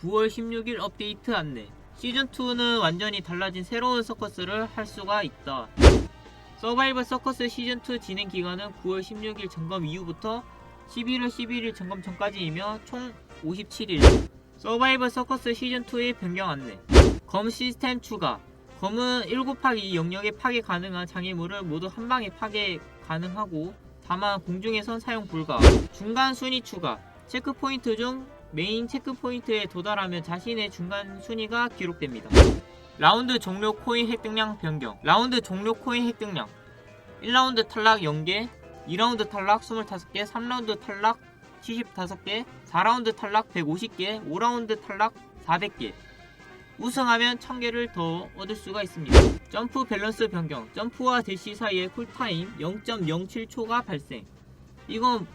9월 16일 업데이트 안내. 시즌2는 완전히 달라진 새로운 서커스를 할 수가 있다. 서바이벌 서커스 시즌2 진행 기간은 9월 16일 점검 이후부터 11월 11일 점검 전까지이며 총 57일. 서바이벌 서커스 시즌2의 변경 안내. 검 시스템 추가. 검은 1 곱하기 2 영역에 파괴 가능한 장애물을 모두 한 방에 파괴 가능하고 다만 공중에선 사용 불가. 중간 순위 추가. 체크 포인트 중 메인 체크 포인트에 도달하면 자신의 중간 순위가 기록됩니다. 라운드 종료 코인 획득량 변경. 라운드 종료 코인 획득량. 1라운드 탈락 0개, 2라운드 탈락 25개, 3라운드 탈락 75개, 4라운드 탈락 150개, 5라운드 탈락 400개. 우승하면 1000개를 더 얻을 수가 있습니다. 점프 밸런스 변경. 점프와 대시 사이의 쿨타임 0.07초가 발생. 이건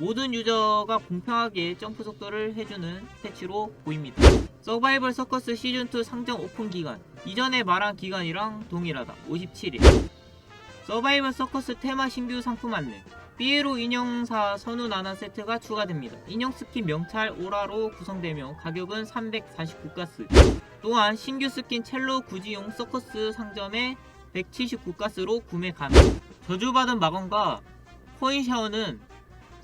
모든 유저가 공평하게 점프 속도를 해주는 패치로 보입니다. 서바이벌 서커스 시즌2 상점 오픈 기간. 이전에 말한 기간이랑 동일하다. 57일. 서바이벌 서커스 테마 신규 상품 안내. 삐에로 인형사 선우 나나 세트가 추가됩니다. 인형 스킨 명찰 오라로 구성되며 가격은 349가스. 또한 신규 스킨 첼로 구지용 서커스 상점에 179가스로 구매 가능. 저주받은 마건과 코인 샤워는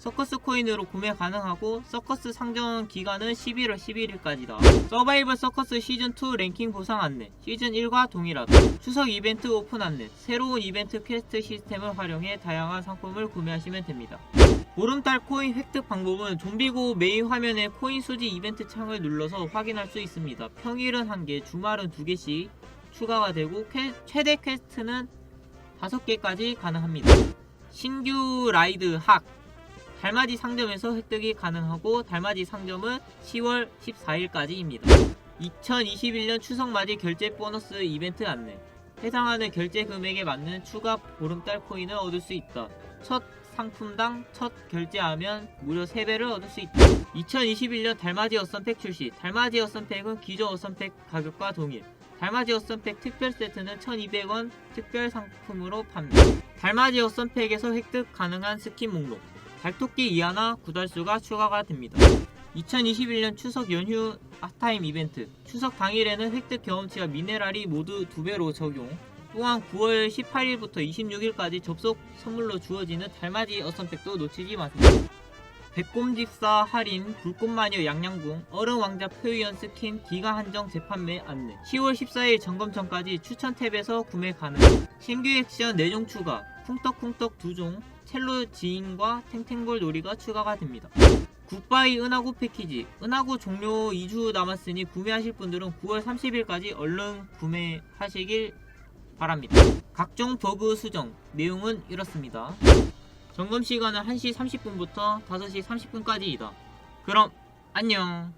서커스 코인으로 구매 가능하고 서커스 상점 기간은 11월 11일까지다. 서바이벌 서커스 시즌2 랭킹 보상 안내 시즌1과 동일하다. 추석 이벤트 오픈 안내 새로운 이벤트 퀘스트 시스템을 활용해 다양한 상품을 구매하시면 됩니다. 보름달 코인 획득 방법은 좀비고 메인 화면에 코인 수지 이벤트 창을 눌러서 확인할 수 있습니다. 평일은 1개, 주말은 2개씩 추가가 되고 퀘- 최대 퀘스트는 5개까지 가능합니다. 신규 라이드 학 달맞이 상점에서 획득이 가능하고 달맞이 상점은 10월 14일까지입니다. 2021년 추석 맞이 결제 보너스 이벤트 안내. 해당하는 결제 금액에 맞는 추가 보름달 코인을 얻을 수 있다. 첫 상품당 첫 결제하면 무려 3배를 얻을 수 있다. 2021년 달맞이 어선팩 출시. 달맞이 어선팩은 기존 어선팩 가격과 동일. 달맞이 어선팩 특별 세트는 1200원 특별 상품으로 판매. 달맞이 어선팩에서 획득 가능한 스킨 목록. 달토끼 이하나 구달수가 추가가 됩니다. 2021년 추석 연휴 핫타임 이벤트. 추석 당일에는 획득 경험치와 미네랄이 모두 2배로 적용. 또한 9월 18일부터 26일까지 접속 선물로 주어지는 달맞이 어선팩도 놓치지 마세요. 백곰집사 할인 불꽃마녀 양양궁 얼음왕자 표현 스킨 기가 한정 재판매 안내. 10월 14일 점검 전까지 추천 탭에서 구매 가능. 신규 액션 4종 추가. 쿵떡쿵떡 2종 첼로 지인과 탱탱볼 놀이가 추가가 됩니다. 굿바이 은하구 패키지. 은하구 종료 2주 남았으니 구매하실 분들은 9월 30일까지 얼른 구매하시길 바랍니다. 각종 버그 수정. 내용은 이렇습니다. 점검 시간은 1시 30분부터 5시 30분까지이다. 그럼 안녕.